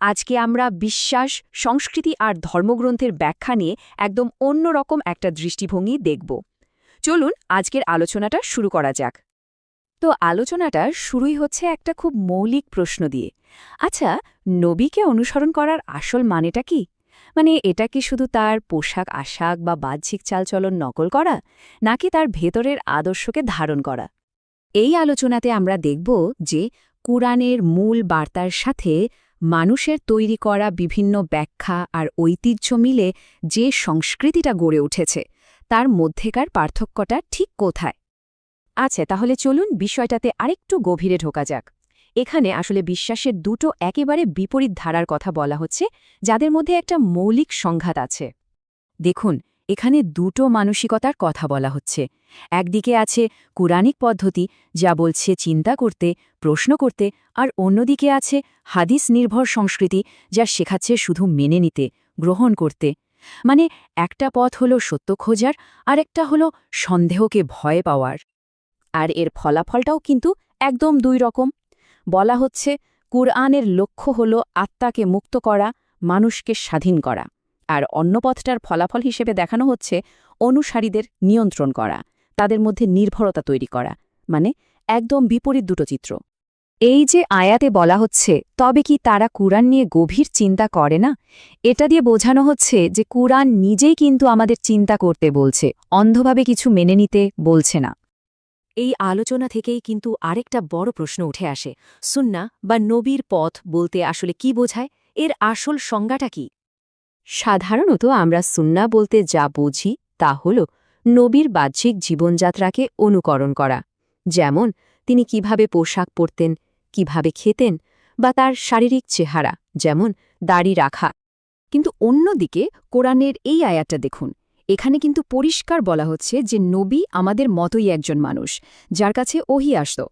আজকে আমরা বিশ্বাস, সংস্কৃতি আর ধর্মগ্রন্থের ব্যাখ্যা নিয়ে একদম অন্যরকম একটা দৃষ্টিভঙ্গি দেখব। চলুন আজকের আলোচনাটা শুরু করা যাক। তো আলোচনাটা শুরুই হচ্ছে একটা খুব মৌলিক প্রশ্ন দিয়ে। আচ্ছা নবীকে অনুসরণ করার আসল মানেটা কি? মানে এটা কি শুধু তার পোশাক, আশাক বা বাহ্যিক চালচলন নকল করা, নাকি তার ভেতরের আদর্শকে ধারণ করা? এই আলোচনাতে আমরা দেখব যে কুরআনের মূল বার্তার সাথে মানুষের তৈরি করা বিভিন্ন ব্যাখ্যা আর ঐতিহ্য মিলে যে সংস্কৃতিটা গড়ে উঠেছে, তার মধ্যেকার পার্থক্যটা ঠিক কোথায়? আচ্ছা তাহলে চলুন বিষয়টাতে আরেকটু গভীরে ঢোকা যাক। এখানে আসলে বিশ্বাসের দুটো একেবারে বিপরীত ধারার কথা বলা হচ্ছে, যাদের মধ্যে একটা মৌলিক সংঘাত আছে। দেখুন, এখানে দুটো মানসিকতার কথা বলা হচ্ছে একদিকে আছে কুরানিক পদ্ধতি, যা বলছে চিন্তা করতে, প্রশ্ন করতে, আর অন্যদিকে আছে হাদিস নির্ভর সংস্কৃতি, যা শেখাচ্ছে শুধু মেনে নিতে, গ্রহণ করতে। মানে একটা পথ হল সত্য খোঁজার, আর একটা হল সন্দেহকে ভয় পাওয়ার। আর এর ফলাফলটাও কিন্তু একদম দুই রকম। বলা হচ্ছে, কুরআনের লক্ষ্য হল আত্মাকে মুক্ত করা, মানুষকে স্বাধীন করা। আর অন্য পথটার ফলাফল হিসেবে দেখানো হচ্ছে অনুসারীদের নিয়ন্ত্রণ করা। তাদের মধ্যে নির্ভরতা তৈরি করা মানে একদম বিপরীত দুটো চিত্র। এই যে আয়াতে বলা হচ্ছে, তবে কি তারা কুরআন নিয়ে গভীর চিন্তা করে না? এটা দিয়ে বোঝানো হচ্ছে যে কুরআন নিজেই কিন্তু আমাদের চিন্তা করতে বলছে, অন্ধভাবে কিছু মেনে নিতে বলছে না। এই আলোচনা থেকেই কিন্তু আরেকটা বড় প্রশ্ন উঠে আসে, সুন্না বা নবীর পথ বলতে আসলে কি বোঝায়? এর আসল সংজ্ঞাটা কি? সাধারণত আমরা সুন্না বলতে যা বুঝি তা হল নবীর বাহ্যিক জীবনযাত্রাকে অনুকরণ করা। যেমন, তিনি কীভাবে পোশাক পরতেন, কীভাবে খেতেন বা তার শারীরিক চেহারা, যেমন, দাড়ি রাখা। কিন্তু অন্যদিকে, কোরআনের এই আয়াতটা দেখুন। এখানে কিন্তু পরিষ্কার বলা হচ্ছে যে নবী আমাদের মতোই একজন মানুষ, যার কাছে ওহি আসত।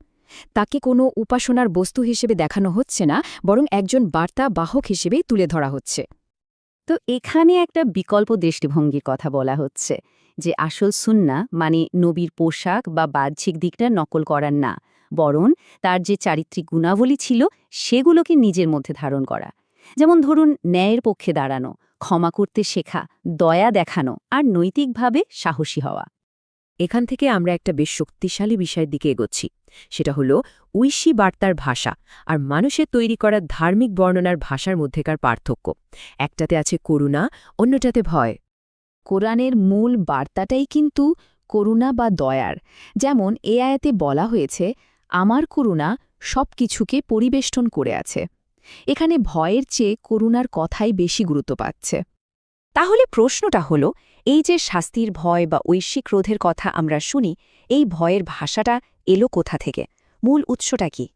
তাকে কোনো উপাসনার বস্তু হিসেবে দেখানো হচ্ছে না, বরং একজন বার্তা বাহক হিসেবেই তুলে ধরা হচ্ছে। তো এখানে একটা বিকল্প দৃষ্টিভঙ্গির কথা বলা হচ্ছে। যে আসল সুন্না মানে নবীর পোশাক বা বাহ্যিক দিকটা নকল করার না, বরং তার যে চারিত্রিক গুণাবলী ছিল, সেগুলোকে নিজের মধ্যে ধারণ করা। যেমন ধরুন, ন্যায়ের পক্ষে দাঁড়ানো, ক্ষমা করতে শেখা, দয়া দেখানো আর নৈতিকভাবে সাহসী হওয়া। এখান থেকে আমরা একটা বেশ শক্তিশালী বিষয়ের দিকে এগোচ্ছি। সেটা হলো, ঐশী বার্তার ভাষা আর মানুষের তৈরি করা ধার্মিক বর্ণনার ভাষার মধ্যেকার পার্থক্য। একটাতে আছে করুণা, অন্যটাতে ভয়। কোরআনের মূল বার্তাটাই কিন্তু করুণা বা দয়ার। যেমন এ আয়াতে বলা হয়েছে, আমার করুণা সব কিছুকে পরিবেষ্টন করে আছে। এখানে ভয়ের চেয়ে করুণার কথাই বেশি গুরুত্ব পাচ্ছে। তাহলে প্রশ্নটা হল, এই যে শাস্তির ভয় বা ঐশ্বিক রোধের কথা আমরা শুনি, এই ভয়ের ভাষাটা এলো কোথা থেকে? মূল উৎসটা কি?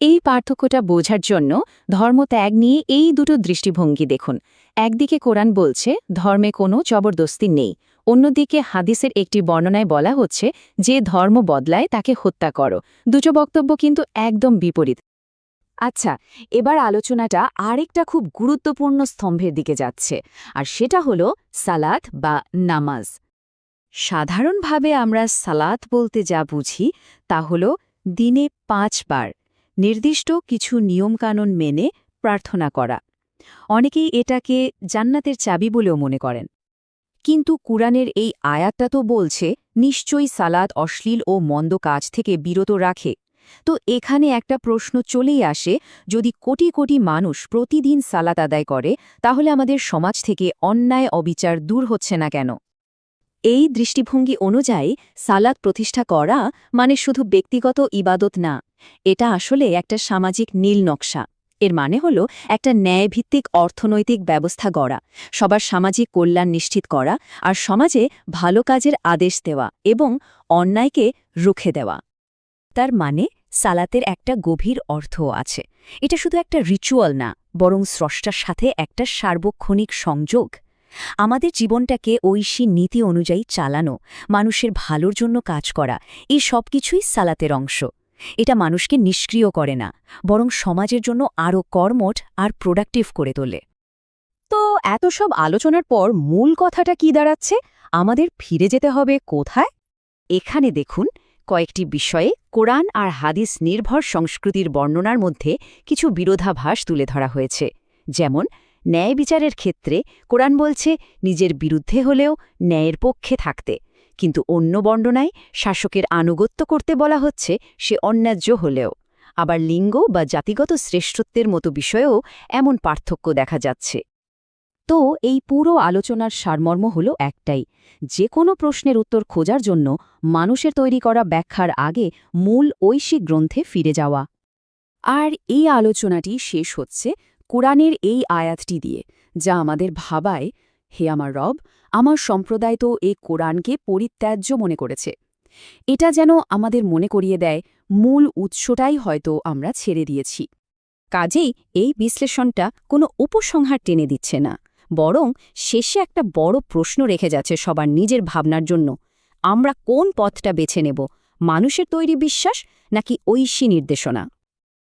এই পার্থক্যটা বোঝার জন্য ধর্মত্যাগ নিয়ে এই দুটো দৃষ্টিভঙ্গি দেখুন। একদিকে কোরআন বলছে, ধর্মে কোনো জবরদস্তি নেই। অন্যদিকে হাদিসের একটি বর্ণনায় বলা হচ্ছে, যে ধর্ম বদলায় তাকে হত্যা করো। দুটো বক্তব্য কিন্তু একদম বিপরীত। আচ্ছা এবার আলোচনাটা আরেকটা খুব গুরুত্বপূর্ণ স্তম্ভের দিকে যাচ্ছে, আর সেটা হলো সালাত বা নামাজ। সাধারণভাবে আমরা সালাত বলতে যা বুঝি তা হল দিনে পাঁচবার। নির্দিষ্ট কিছু নিয়মকানুন মেনে প্রার্থনা করা। অনেকেই এটাকে জান্নাতের চাবি বলেও মনে করেন। কিন্তু কুরআনের এই আয়াতটা তো বলছে, নিশ্চয়ই সালাদ অশ্লীল ও মন্দ কাজ থেকে বিরত রাখে। তো এখানে একটা প্রশ্ন চলেই আসে, যদি কোটি কোটি মানুষ প্রতিদিন সালাত আদায় করে, তাহলে আমাদের সমাজ থেকে অন্যায় অবিচার দূর হচ্ছে না কেন? এই দৃষ্টিভঙ্গি অনুযায়ী সালাত প্রতিষ্ঠা করা মানে শুধু ব্যক্তিগত ইবাদত না এটা আসলে একটা সামাজিক নীল নকশা। এর মানে হল একটা ন্যায়ভিত্তিক অর্থনৈতিক ব্যবস্থা গড়া, সবার সামাজিক কল্যাণ নিশ্চিত করা আর সমাজে ভালো কাজের আদেশ দেওয়া এবং অন্যায়কে রুখে দেওয়া। তার মানে সালাতের একটা গভীর অর্থও আছে। এটা শুধু একটা রিচুয়াল না, বরং স্রষ্টার সাথে একটা সার্বক্ষণিক সংযোগ। আমাদের জীবনটাকে ঐশী নীতি অনুযায়ী চালানো, মানুষের ভালোর জন্য কাজ করা, এই সব কিছুই সালাতের অংশ। এটা মানুষকে নিষ্ক্রিয় করে না, বরং সমাজের জন্য আরও কর্মঠ আর প্রোডাক্টিভ করে তোলে। তো এত সব আলোচনার পর মূল কথাটা কি দাঁড়াচ্ছে? আমাদের ফিরে যেতে হবে কোথায়? এখানে দেখুন, কয়েকটি বিষয়ে কোরআন আর হাদিস নির্ভর সংস্কৃতির বর্ণনার মধ্যে কিছু বিরোধাভাস তুলে ধরা হয়েছে। যেমন, ন্যায় বিচারের ক্ষেত্রে কোরআন বলছে, নিজের বিরুদ্ধে হলেও ন্যায়ের পক্ষে থাকতে। কিন্তু অন্য বর্ণনায় শাসকের আনুগত্য করতে বলা হচ্ছে সে অন্যায্য হলেও। আবার লিঙ্গ বা জাতিগত শ্রেষ্ঠত্বের মতো বিষয়েও এমন পার্থক্য দেখা যাচ্ছে। তো এই পুরো আলোচনার সারমর্ম হল একটাই, যে কোনো প্রশ্নের উত্তর খোঁজার জন্য মানুষের তৈরি করা ব্যাখ্যার আগে মূল ঐশিক গ্রন্থে ফিরে যাওয়া। আর এই আলোচনাটি শেষ হচ্ছে কোরআনের এই আয়াতটি দিয়ে, যা আমাদের ভাবায় হে আমার রব, আমার সম্প্রদায় তো এই কোরআনকে পরিত্যাজ্য মনে করেছে। এটা যেন আমাদের মনে করিয়ে দেয়, মূল উৎসটাই হয়তো আমরা ছেড়ে দিয়েছি। কাজেই এই বিশ্লেষণটা কোনো উপসংহার টেনে দিচ্ছে না, বরং শেষে একটা বড় প্রশ্ন রেখে যাচ্ছে সবার নিজের ভাবনার জন্য। আমরা কোন পথটা বেছে নেব, মানুষের তৈরি বিশ্বাস নাকি ঐশী নির্দেশনা?